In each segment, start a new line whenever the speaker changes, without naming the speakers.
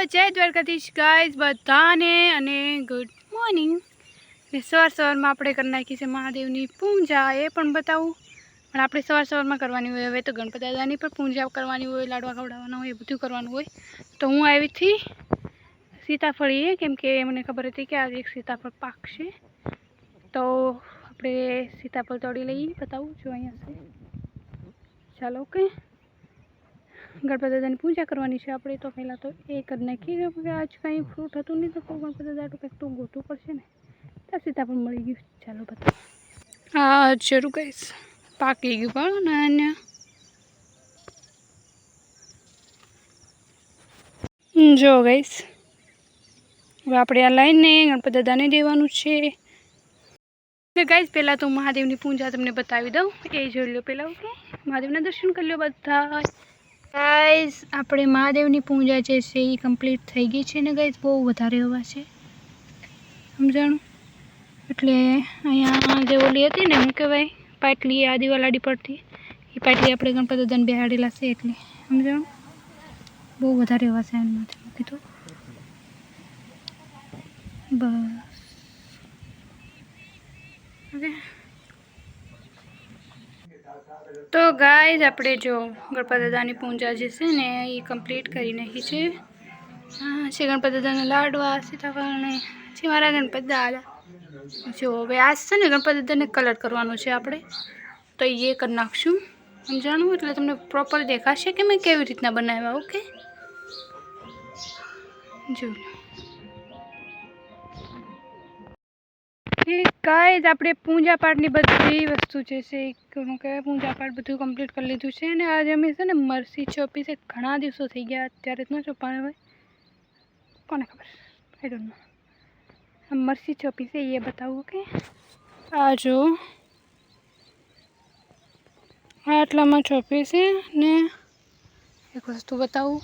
જય દ્વારકાધીશ ગાઈઝ બધાને અને ગુડ મોર્નિંગ સવાર સવારમાં આપણે કરી નાખી છે મહાદેવની પૂજા, એ પણ બતાવું. પણ આપણે સવાર સવારમાં કરવાની હોય, હવે તો ગણપતિ દાદાની પણ પૂજા કરવાની હોય, લાડવા ખવડાવવાના હોય, એ બધું કરવાનું હોય. તો હું આવી હતી સીતાફળીએ, કેમ કે મને ખબર હતી કે આજે એક સીતાફળ પાકશે તો આપણે સીતાફળ તોડી લઈએ, બતાવું, જો અહીંયા ચાલો ઓકે ગણપતિ દાદાની પૂજા કરવાની છે. આપણે તો પહેલાં તો એ કરી નાખીએ કે આજ કાંઈ ફ્રૂટ હતું નહીં તો ગણપતિ દાદા કંઈક તો ગોતવું પડશે ને. ત્યાં સીતાફળ મળી ગયું. ચાલો બધા. હા, જરૂર કહીશ. પાકી ગયું પણ નાના જો ગઈશ હવે આપણે આ લાઈને ગણપતિ દાદાને દેવાનું છે. ગાઈશ પહેલાં તો મહાદેવની પૂજા તમને બતાવી દઉં. એ જોઈ લો પહેલાં, ઓકે? મહાદેવના દર્શન કરી લો બધા ગાઈઝ આપણે મહાદેવની પૂજા જે છે એ કમ્પ્લીટ થઈ ગઈ છે ને ગાઈઝ બહુ વધારે હવા છે. સમજાણું? એટલે અહીંયા જે ઓલી હતી ને હું કહેવાય? પાટલી, આ દિવાલાડી પડતી એ પાટલી આપણે ગણપતિ દાદાને બેહાડેલા છે એટલે. સમજાણું? બહુ વધારે હવા છે એમ નથી મૂકી તો બસ. ઓકે. તો ગાઈઝ આપણે જો ગણપતિ દાદાની પૂજા જે છે ને, એ કમ્પ્લીટ કરી નાખી છે. હા, છે ગણપતિ દાદાના લાડવા, સીતાફળને, છે મારા ગણપત દાદા. જો, હવે આ છે ને ગણપતિ દાદાને કલર કરવાનો છે આપણે. તો એ કરી નાખશું. સમજાણું એટલે તમને પ્રોપર દેખાશે કે મેં કેવી રીતના બનાવ્યા ઓકે જો. ગાઈઝ આપણે પૂજા પાઠની બધી વસ્તુ જે છે એ શું કહેવાય પૂજા પાઠ બધું કમ્પ્લીટ કરી લીધું છે અને આજે અમે છે ને મરસી ચોપી છે, ઘણા દિવસો થઈ ગયા, અત્યારે જ ન ચોપાને હોય. કોને ખબર? આઈ ડોન્ટ નો મરસી ચોપી છે, એ બતાવું કે આ જો. આટલામાં ચોપી છે ને એક વસ્તુ બતાવું.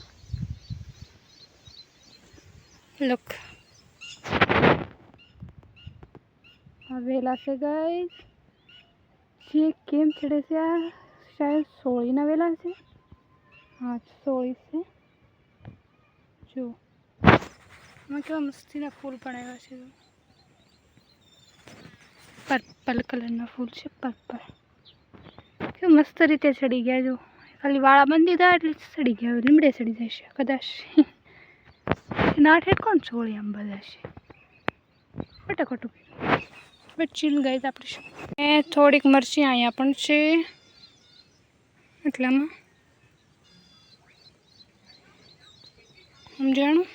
લુક આ વેલા છે ગાઈસ જે કેમ ચડે છે આ શાયદ સોળીના વેલા છે હા સોળી છે જો એમાં કેવા મસ્તીના ફૂલ પણ આવ્યા છે પર્પલ કલરના ફૂલ છે પર્પલ કેવું મસ્ત રીતે ચડી ગયા જો ખાલી વાળા બંધ દીધા એટલે ચડી ગયા લીમડે ચડી જશે કદાચ નાઠે કોણ સોળી આમ બધા છે ફટાફટ બટ ચીલ ગઈ આપણે એ થોડીક મરચી અહીંયા પણ છે. એટલામાં. સમજાણું?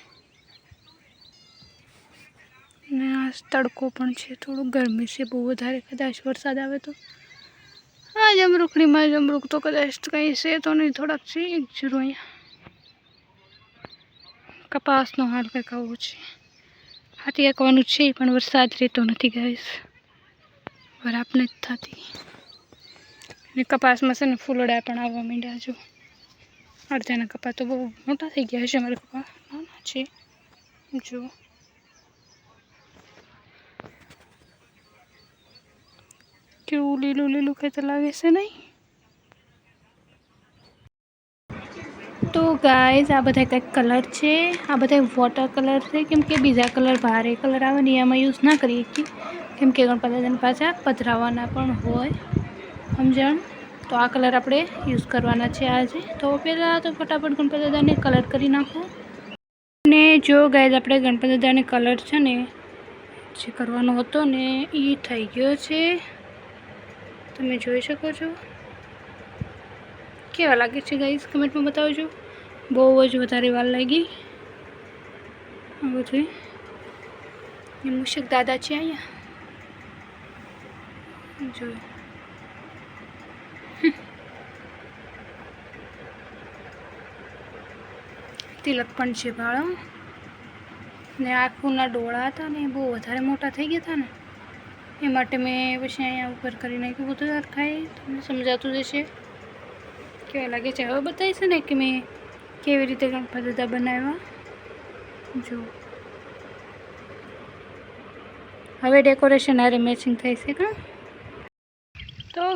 ને આ તડકો પણ છે, થોડું ગરમી છે, બહુ વધારે કદાચ વરસાદ આવે તો. હા જમરૂખડીમાં જમરૂખ તો કદાચ કંઈ છે તો નહીં, થોડાક છે એક જરૂર અહીંયા. કપાસનો હાલ કંઈક આવો છે. હાથી આંકવાનું છે, પણ વરસાદ રહેતો નથી ગાઈશ બરાબ નથી થતી. અને કપાસમાં છે ને ફૂલડા પણ આવવા માંડ્યા જો. અડધાના કપા તો બહુ મોટા થઈ ગયા છે મારા કપા. નાના છે. જો. કેવું લીલું લીલું ખેતર લાગે છે નહીં? તો ગાઈઝ આ બધા કંઈક કલર છે. આ બધા વોટર કલર છે. કેમ કે બીજા કલર ભારે કલર આવે ને એમાં યુઝ ના કરીએ કે કેમ કે ગણપતિ દાદાને પાછા પધરાવવાના પણ હોય, સમજણ? તો આ કલર આપણે યુઝ કરવાના છે આજે. તો પહેલાં તો ફટાફટ ગણપત દાદાને કલર કરી નાખો. ને જો ગાય આપણે ગણપત દાદાને કલર છે ને, જે કરવાનો હતો ને, એ થઈ ગયો છે. તમે જોઈ શકો છો. કેવા લાગે છે ગાઈઝ કમેન્ટમાં બતાવજો. બહુ જ વધારે વાર લાગી. આ બધું એ દાદા છે અહીંયા. જો તિલક પણ છે ભાળો ને આંખોના ડોળા હતા ને એ બહુ વધારે મોટા થઈ ગયા હતા ને. એ માટે મેં પછી અહીંયા ઉપર કરી નાખ્યું બધું થાય તમને સમજાતું જશે કેવા લાગે છે? હવે બતાવીશ ને કે મેં કેવી રીતે ગણપત દાદા બનાવ્યા. જો. હવે ડેકોરેશન આરે મેચિંગ થઈ છે, કા?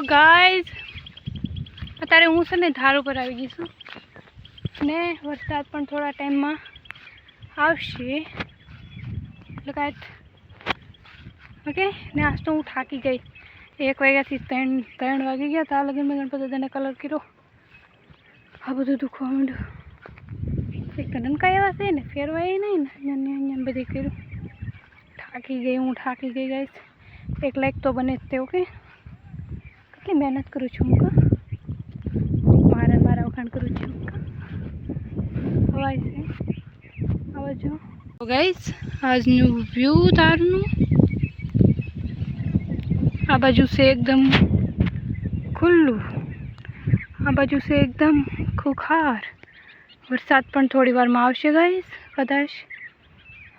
ગાઈઝ અત્યારે હું છે ને ધાર ઉપર આવી ગઈ છું. ને વરસાદ પણ થોડા ટાઈમમાં આવશે. એટલે કાંઈ ઓકે? ને આજ તો હું થાકી ગઈ. એક વાગ્યાથી ત્રણ ત્રણ વાગી ગયા. ત્યાં લગીને મેં ગણપતિ દાદાને કલર કર્યો. આ બધું દુખવા માંડ્યું. એક કનકા એવા છે ને, ફેરવાય નહીં ને. અહીંયા અહીંયા બધી કર્યું. થાકી ગઈ હું, થાકી ગઈ ગઈ એક લાઈક તો બને જ તે, ઓકે? કેટલી મહેનત કરું છું હું મારા મારા વખાણ કરું છું અવાજ છે? અવાજ જો. ગાઈસ આજનું વ્યૂ તારનું. આ બાજુ છે એકદમ ખુલ્લું. આ બાજુ છે એકદમ ખુખાર. વરસાદ પણ થોડી વારમાં આવશે ગાઈસ કદાચ.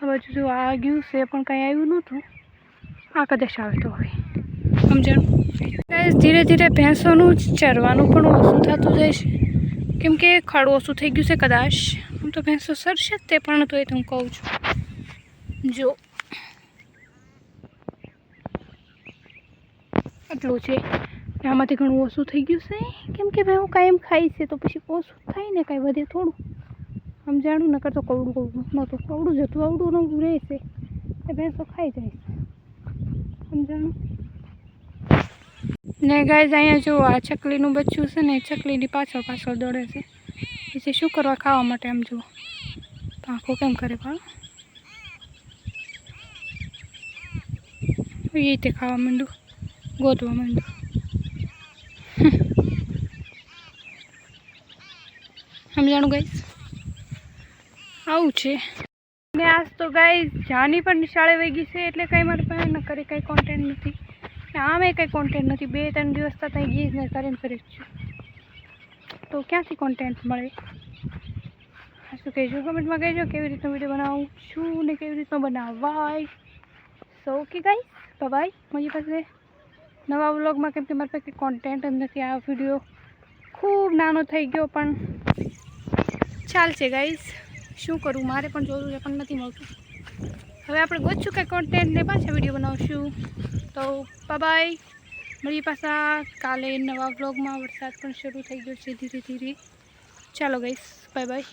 આ બાજુ જો આ ગયું છે, પણ કંઈ આવ્યું નહોતું. આ કદાચ આવે તો હવે સમજણ? ધીરે ધીરે ભેંસોનું જ ચરવાનું પણ ઓછું થતું જાય છે. કેમ કે ખડ ઓછું થઈ ગયું છે કદાચ. આમ તો ભેંસો સરશે જ તે પણ તો એ હું કહું છું. જો. આટલું છે. આમાંથી ઘણું ઓછું થઈ ગયું છે. કેમ કે ભાઈ હું કાંઈ ખાઈ છે તો પછી ઓછું થાય ને કાંઈ વધે થોડું. આમ જાણું, નકર તો કવડું કવડું નહોતું કવડું જતું આવડું નવું રહેશે એ ભેંસો ખાઈ જાય છે. સમજાણું ને ગાય અહીંયા જો આ ચકલીનું બચ્ચું છે ને ચકલીની પાછળ પાછળ દોડે છે. પછી શું કરવા ખાવા માટે એમ જુઓ. પાંખો કેમ કરે પણ એ રીતે ખાવા માંડું, ગોતવા માંડું. સમજાણું ગાઈસ આવું છે. ને આજ તો ગાય જાની પણ નિશાળે વહી ગઈ છે, એટલે કંઈ મારી પાસે ન કરે, કંઈ કોન્ટેન્ટ નથી. આમે કંઈ કોન્ટેન્ટ નથી. બે ત્રણ દિવસ તો ત્યાં ગીજ ને કરીને ફરી છું. તો ક્યાંથી કોન્ટેન્ટ મળે? શું કહેજો? કમેન્ટમાં કહેજો કેવી રીતનો વીડિયો બનાવું છું ને કેવી રીતનો બનાવાય. સો ઓકે ગાઈસ બાય મારી પાસે નવા વ્લોગમાં કેમ કે મારી પાસે કોન્ટેન્ટ જ નથી. આ વીડિયો ખૂબ નાનો થઈ ગયો, પણ ચાલશે ગાઈસ શું કરું? મારે પણ જોવું છે, પણ નથી મળતું. હવે આપણે ગોતશું કે કોન્ટેન્ટને પાછા વીડિયો બનાવશું. તો બાય મળીએ પાછા કાલે નવા વ્લોગમાં વરસાદ પણ શરૂ થઈ ગયો છે ધીરે ધીરે. ચાલો ગઈશ બાય બાય